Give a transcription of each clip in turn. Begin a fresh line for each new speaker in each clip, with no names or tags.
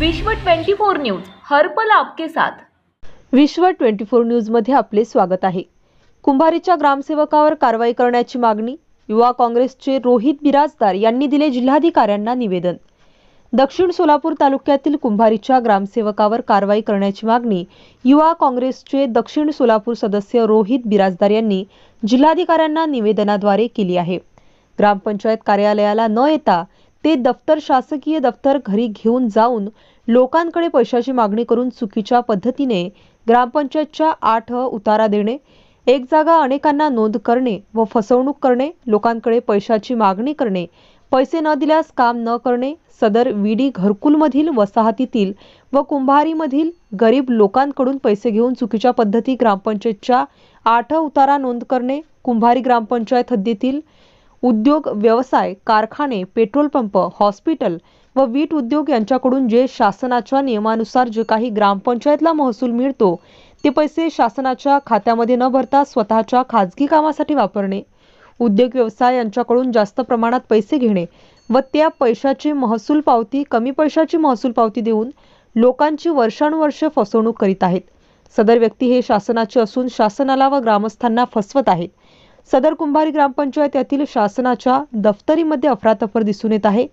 विश्व 24 न्यूज हरपल आपके साथ.
विश्व ट्वेंटी फोर न्यूजमध्ये आपले स्वागत आहे. कुंभारीच्या ग्रामसेवकावर कारवाई करण्याची मागणी युवा काँग्रेसचे रोहित बिराजदार यांनी दिले जिल्हाधिकाऱ्यांना निवेदन. दक्षिण सोलापूर तालुक्यातील कुंभारीच्या ग्रामसेवकावर कारवाई करण्याची मागणी युवा काँग्रेसचे दक्षिण सोलापूर सदस्य रोहित बिराजदार यांनी जिल्हाधिकाऱ्यांना निवेदनाद्वारे केली आहे. ग्रामपंचायत कार्यालयाला न येता ते दफ्तर शासकीय दफ्तर घरी घेऊन जाऊन लोकांकडे पैशाची मागणी करून चुकीच्या पद्धतीने ग्रामपंचायतच्या आठ उतारा देणे एक जागा अनेकांना नोंद करणे व फसवणूक करणे लोकांकडे पैशाची मागणी करणे पैसे न दिल्यास काम न करणे सदर विडी घरकुलमधील वसाहतीतील व कुंभारीमधील गरीब लोकांकडून पैसे घेऊन चुकीच्या पद्धती ग्रामपंचायतच्या आठ उतारा नोंद करणे कुंभारी ग्रामपंचायत हद्दीतील उद्योग व्यवसाय कारखाने पेट्रोल पंप हॉस्पिटल व वीट उद्योग यांच्याकडून जे शासनाच्या नियमानुसार जे काही ग्रामपंचायतला महसूल मिळतो ते पैसे शासनाच्या खात्यामध्ये न भरता स्वतःच्या खाजगी कामासाठी वापरणे उद्योग व्यवसाय यांच्याकडून जास्त प्रमाणात पैसे घेणे व त्या पैशाची महसूल पावती कमी पैशाची महसूल पावती देऊन लोकांची वर्षानुवर्ष फसवणूक करीत आहेत. सदर व्यक्ती हे शासनाचे असून शासनाला व ग्रामस्थांना फसवत आहेत. सदर कुंभारी ग्रामपंचायत यातील शासनाच्या दफ्तरीमध्ये अफरातफर दिसून येत आहे.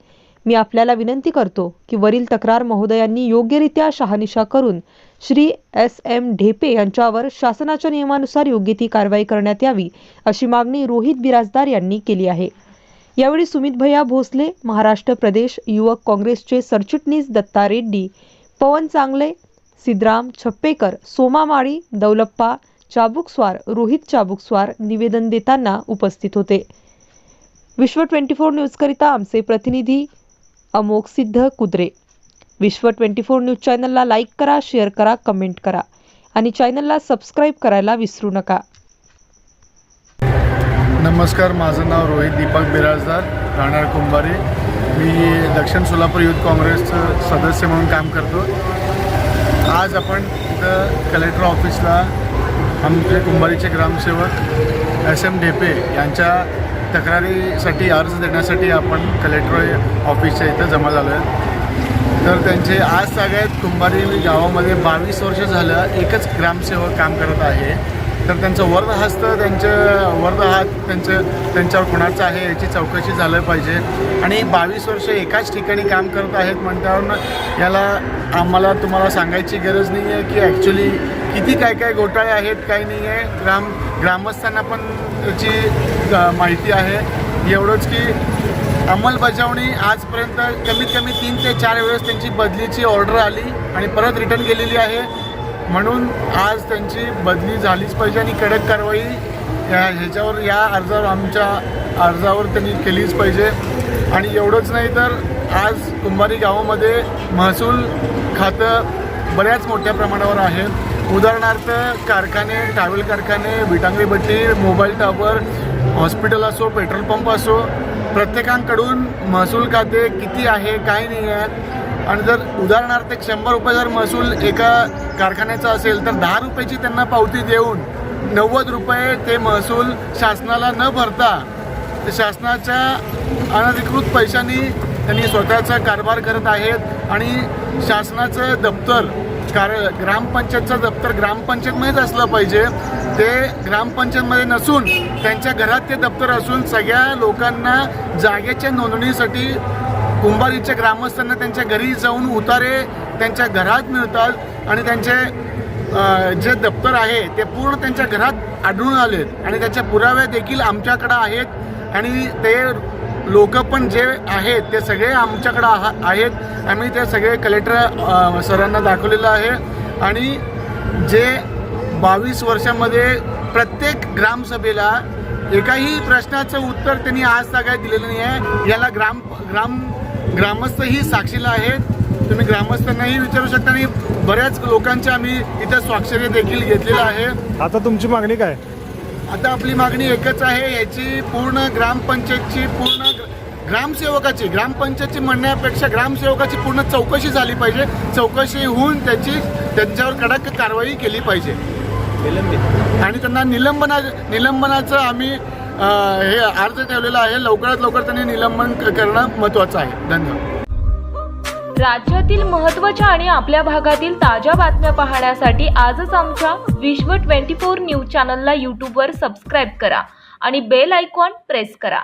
मी आपल्याला विनंती करतो की वरील तक्रार महोदयांनी योग्यरित्या शहानिशा करून श्री एस एम ढेपे यांच्यावर शासनाच्या नियमानुसार योग्य ती कारवाई करण्यात यावी अशी मागणी रोहित बिराजदार यांनी केली आहे. यावेळी सुमित भैया भोसले महाराष्ट्र प्रदेश युवक काँग्रेसचे सरचिटणीस दत्ता रेड्डी पवन चांगले सिद्धराम छप्पेकर सोमा माळी दौलप्पा चाबुकस्वार रोहित चाबुकस्वार निवेदन देताना उपस्थित होते. विश्व ट्वेंटी फोर न्यूजकरिता आमचे प्रतिनिधी अमोक सिद्ध कुद्रे. विश्व ट्वेंटी फोर न्यूज चॅनलला लाईक करा शेअर करा कमेंट करा आणि चॅनलला सबस्क्राईब करायला विसरू नका.
नमस्कार माझं नाव रोहित दीपक बिराजदार राहणार कुंभारे. मी दक्षिण सोलापूर युथ काँग्रेसचं सदस्य म्हणून काम करतो. आज आपण इथं कलेक्टर ऑफिसला आमचे कुंभारीचे ग्रामसेवक एस एम ढेपे यांच्या तक्रारीसाठी अर्ज देण्यासाठी आपण कलेक्टर ऑफिसच्या इथं जमा झालो आहे. तर त्यांचे आज सगळ्यात कुंभारी गावामध्ये बावीस वर्ष झालं एकच ग्रामसेवक काम करत आहे. तर त्यांचं वर्धहस्त त्यांचं वर्ध हात त्यांचं त्यांच्यावर कुणाचं आहे याची चौकशी झालं पाहिजे. आणि बावीस वर्ष एकाच ठिकाणी काम करत आहेत म्हटल्यावर याला आम्हाला तुम्हाला सांगायची गरज नाही आहे की ॲक्च्युली किती काय काय घोटाळे आहेत काही नाही आहे ग्राम ग्रामस्थांना पण त्याची माहिती आहे. एवढंच की अंमलबजावणी आजपर्यंत कमीत कमी तीन ते चार वेळेस त्यांची बदलीची ऑर्डर आली आणि परत रिटर्न गेलेली आहे. म्हणून आज त्यांची बदली झालीच पाहिजे आणि कडक कारवाई या ह्याच्यावर या अर्जावर आमच्या अर्जावर त्यांनी केलीच पाहिजे. आणि एवढंच नाही तर आज कुंभारी गावामध्ये महसूल खातं बऱ्याच मोठ्या प्रमाणावर आहे उदाहरणार्थ कारखाने ट्रॅव्हल कारखाने विटांगरी भट्टी मोबाईल टॉवर हॉस्पिटल असो पेट्रोल पंप असो प्रत्येकांकडून महसूल खाते किती आहे काय नाही आहे. आणि जर उदाहरणार्थ एक शंभर रुपये जर महसूल एका कारखान्याचा असेल तर दहा रुपयाची त्यांना पावती देऊन नव्वद रुपये ते महसूल शासनाला न भरता शासनाच्या अनधिकृत पैशांनी त्यांनी स्वतःचा कारभार करत आहेत. आणि शासनाचं दप्तर कार ग्रामपंचायतचं दप्तर ग्रामपंचायतमध्येच असलं पाहिजे. ते ग्रामपंचायतमध्ये नसून त्यांच्या घरात ते दप्तर असून सगळ्या लोकांना जागेच्या नोंदणीसाठी कुंभारीच्या ग्रामस्थांना त्यांच्या घरी जाऊन उतारे त्यांच्या घरात मिळतात आणि त्यांचे जे दप्तर आहे ते पूर्ण त्यांच्या घरात आढळून आलेत आणि त्याचे पुरावे देखील आमच्याकडं आहेत. आणि ते लोक पण जे आहेत ते सगळे आमच्याकडं आहा आहेत. आम्ही ते सगळे कलेक्टर सरांना दाखवलेलं आहे. आणि जे बावीस वर्षामध्ये प्रत्येक ग्रामसभेला एकाही प्रश्नाचं उत्तर त्यांनी आज सगळ्यात दिलेलं नाही आहे याला ग्राम ग्राम ग्रामस्थही साक्षीला आहेत. तुम्ही ग्रामस्थांनाही विचारू शकता आणि बऱ्याच लोकांच्या आम्ही इथं स्वाक्षरी देखील घेतलेलं आहे.
आता तुमची मागणी काय?
आता आपली मागणी एकच आहे याची पूर्ण ग्रामपंचायतची पूर्ण ग्रामसेवकाची ग्रामपंचायतची म्हणण्यापेक्षा ग्रामसेवकाची पूर्ण चौकशी झाली पाहिजे. चौकशी होऊन त्याची त्यांच्यावर कडक कारवाई केली पाहिजे. आणि त्यांना निलंबना निलंबनाचं आम्ही हे अर्ज ठेवलेला आहे. लवकरात लवकर त्यांनी निलंबन करणं महत्त्वाचं आहे. धन्यवाद.
राज्यातील महत्त्वाच्या आणि आपल्या भागातील ताज्या बातम्या पाहण्यासाठी आजच आमच्या विश्व ट्वेंटी फोर न्यूज चॅनलला यूट्यूबवर सबस्क्राईब करा आणि बेल आयकॉन प्रेस करा.